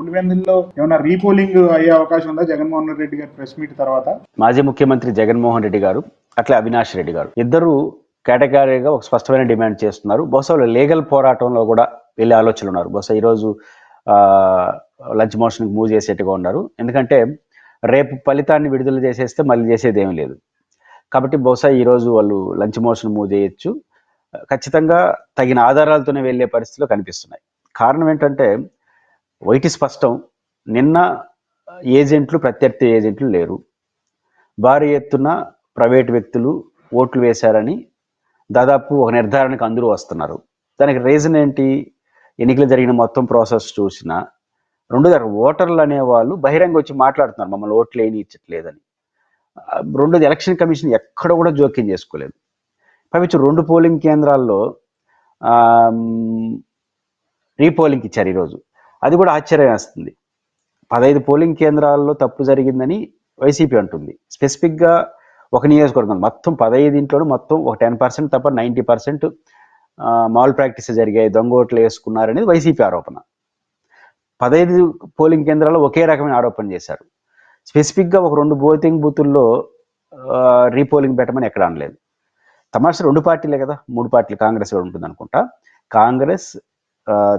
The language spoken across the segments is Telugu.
పులివెందుల్లో ఏమైనా రీపోలింగ్ అయ్యే అవకాశం ఉందా? జగన్మోహన్ రెడ్డి గారి ప్రెస్ మీట్ తర్వాత? మాజీ ముఖ్యమంత్రి జగన్మోహన్ రెడ్డి గారు అట్లా అవినాష్ రెడ్డి గారు. ఇద్దరు కేటగిరీగా ఒక స్పష్టమైన డిమాండ్ చేస్తున్నారు. బహుశా వాళ్ళు లీగల్ పోరాటంలో కూడా వెళ్ళే ఆలోచనలు ఉన్నారు. బహుశా ఈరోజు ఆ, లంచ్ మోషన్కి మూవ్ చేసేట్టుగా ఉన్నారు. ఎందుకంటే రేపు ఫలితాన్ని విడుదల చేసేస్తే మళ్ళీ చేసేది ఏమీ లేదు. కాబట్టి బహుశా ఈరోజు వాళ్ళు లంచ్ మోషన్ మూవ్ చేయొచ్చు. ఖచ్చితంగా తగిన ఆధారాలతోనే వెళ్ళే పరిస్థితులు కనిపిస్తున్నాయి. కారణం ఏంటంటే వైటి స్పష్టం నిన్న ఏజెంట్లు ప్రత్యర్థి ఏజెంట్లు లేరు. భారీ ఎత్తున ప్రైవేట్ వ్యక్తులు ఓట్లు వేశారని దాదాపు ఒక నిర్ధారణకు అందరూ వస్తున్నారు. దానికి రీజన్ ఏంటి? ఎన్నికలు జరిగిన మొత్తం ప్రాసెస్ చూసినా రెండు దగ్గర ఓటర్లు అనేవాళ్ళు బహిరంగ వచ్చి మాట్లాడుతున్నారు మమ్మల్ని ఓట్లు ఏమి ఇచ్చట్లేదని. రెండోది ఎలక్షన్ కమిషన్ ఎక్కడ కూడా జోక్యం చేసుకోలేదు. పవిచ్చు రెండు పోలింగ్ కేంద్రాల్లో రీపోలింగ్ ఇచ్చారు ఈరోజు. అది కూడా ఆశ్చర్యం వేస్తుంది పదహైదు పోలింగ్ కేంద్రాల్లో తప్పు జరిగిందని వైసీపీ అంటుంది. స్పెసిఫిక్గా ఒక నియోజకవర్గం మొత్తం పదహైదింట్లో మొత్తం ఒక టెన్ పర్సెంట్ తప్ప నైంటీ పర్సెంట్ మాల్ ప్రాక్టీస్ జరిగాయి దొంగ ఓట్లు వేసుకున్నారనేది వైసీపీ ఆరోపణ. పదహైదు పోలింగ్ కేంద్రాల్లో ఒకే రకమైన ఆరోపణ చేశారు. స్పెసిఫిక్గా ఒక రెండు బోతింగ్ బూతుల్లో రీపోలింగ్ పెట్టమని ఎక్కడ అనలేదు. తమాషా రెండు పార్టీలే కదా మూడు పార్టీలు కాంగ్రెస్ కూడా ఉంటుంది అనుకుంటా కాంగ్రెస్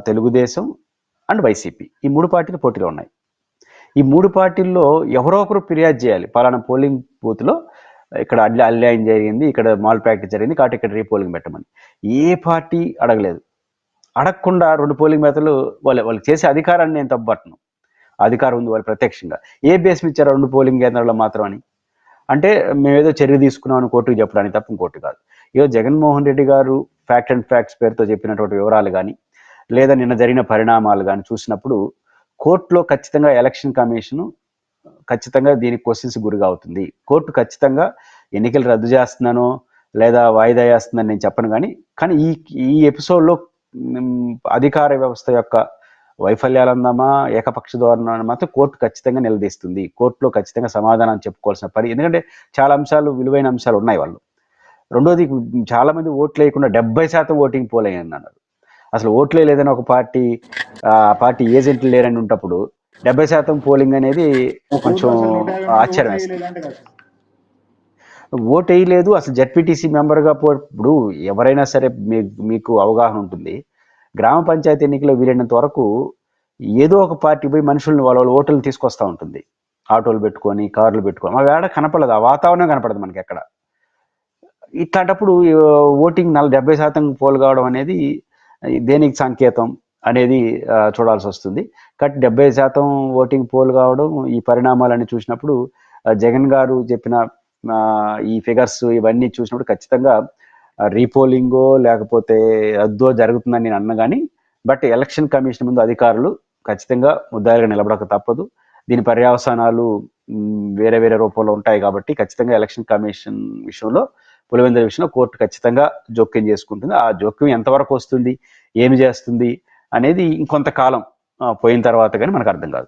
తెలుగుదేశం అండ్ వైసీపీ. ఈ మూడు పార్టీలు పోటీలో ఉన్నాయి. ఈ మూడు పార్టీల్లో ఎవరో ఒకరు ఫిర్యాదు చేయాలి. పలానా పోలింగ్ బూత్లో ఇక్కడ అన్యాయం జరిగింది ఇక్కడ మాల్ ప్రాక్టీస్ జరిగింది కాబట్టి ఇక్కడ రీపోలింగ్ పెట్టమని. ఏ పార్టీ అడగలేదు. అడగకుండా రెండు పోలింగ్ మేతలు వాళ్ళు వాళ్ళు చేసే అధికారాన్ని నేను తప్పబట్టను అధికారం ఉంది వాళ్ళు ప్రత్యక్షంగా. ఏ బేస్ ఇచ్చారు రెండు పోలింగ్ కేంద్రాల్లో మాత్రం అని? అంటే మేమేదో చర్య తీసుకున్నామని కోర్టుకు చెప్పడానికి తప్ప ఇంకోటి కాదు. ఏదో జగన్మోహన్ రెడ్డి గారు ఫ్యాక్ట్ అండ్ ఫ్యాక్ట్స్ పేరుతో చెప్పినటువంటి వివరాలు కానీ లేదా నిన్న జరిగిన పరిణామాలు కానీ చూసినప్పుడు కోర్టులో ఖచ్చితంగా ఎలక్షన్ కమిషన్ ఖచ్చితంగా దీనికి క్వశ్చన్స్ గురిగా అవుతుంది కోర్టు ఖచ్చితంగా ఎన్నికలు రద్దు చేస్తున్నానో లేదా వాయిదా వేస్తుందని నేను చెప్పను కానీ కానీ ఈ ఈ ఎపిసోడ్లో అధికార వ్యవస్థ యొక్క వైఫల్యాలు అందామా ఏకపక్ష ధోరణి మాత్రం కోర్టు ఖచ్చితంగా నిలదీస్తుంది. కోర్టులో ఖచ్చితంగా సమాధానం చెప్పుకోవాల్సిన పని ఎందుకంటే చాలా అంశాలు విలువైన అంశాలు ఉన్నాయి వాళ్ళు. రెండోది చాలా మంది ఓట్లు వేయకుండా డెబ్బై శాతం ఓటింగ్ పోలే అన్నారు. అసలు ఓట్లే లేదని ఒక పార్టీ ఆ పార్టీ ఏజెంట్లు లేరని ఉన్నప్పుడు డెబ్బై శాతం పోలింగ్ అనేది కొంచెం ఆశ్చర్యం. ఓటు వేయలేదు అసలు జడ్పీటీసీ మెంబర్గా పో ఇప్పుడు ఎవరైనా సరే మీకు అవగాహన ఉంటుంది. గ్రామ పంచాయతీ ఎన్నికలో వీలైనంత వరకు ఏదో ఒక పార్టీ పోయి మనుషుల్ని వాళ్ళ వాళ్ళ ఓటులు తీసుకొస్తూ ఉంటుంది. ఆటోలు పెట్టుకొని కార్లు పెట్టుకొని. మా వేడ కనపడదు ఆ వాతావరణం కనపడదు మనకి ఎక్కడ. ఇట్లాంటప్పుడు ఓటింగ్ నలభై డెబ్బై శాతం పోల్ కావడం అనేది దేనికి సంకేతం అనేది చూడాల్సి వస్తుంది. కట్ డెబ్బై శాతం ఓటింగ్ పోల్ కావడం ఈ పరిణామాలన్నీ చూసినప్పుడు జగన్ గారు చెప్పిన ఈ ఫిగర్స్ ఇవన్నీ చూసినప్పుడు ఖచ్చితంగా రీపోలింగో లేకపోతే రద్దో జరుగుతుందని నేను అన్న కానీ బట్ ఎలక్షన్ కమిషన్ ముందు అధికారులు ఖచ్చితంగా ముద్దాయిలుగా నిలబడక తప్పదు. దీని పర్యవసానాలు వేరే వేరే రూపంలో ఉంటాయి కాబట్టి ఖచ్చితంగా ఎలక్షన్ కమిషన్ విషయంలో పులివెందుల విషయంలో కోర్టు ఖచ్చితంగా జోక్యం చేసుకుంటుంది. ఆ జోక్యం ఎంతవరకు వస్తుంది? ఏమి చేస్తుంది? అనేది ఇంకొంతకాలం ఆ, పోయిన తర్వాత కానీ మనకు అర్థం కాదు.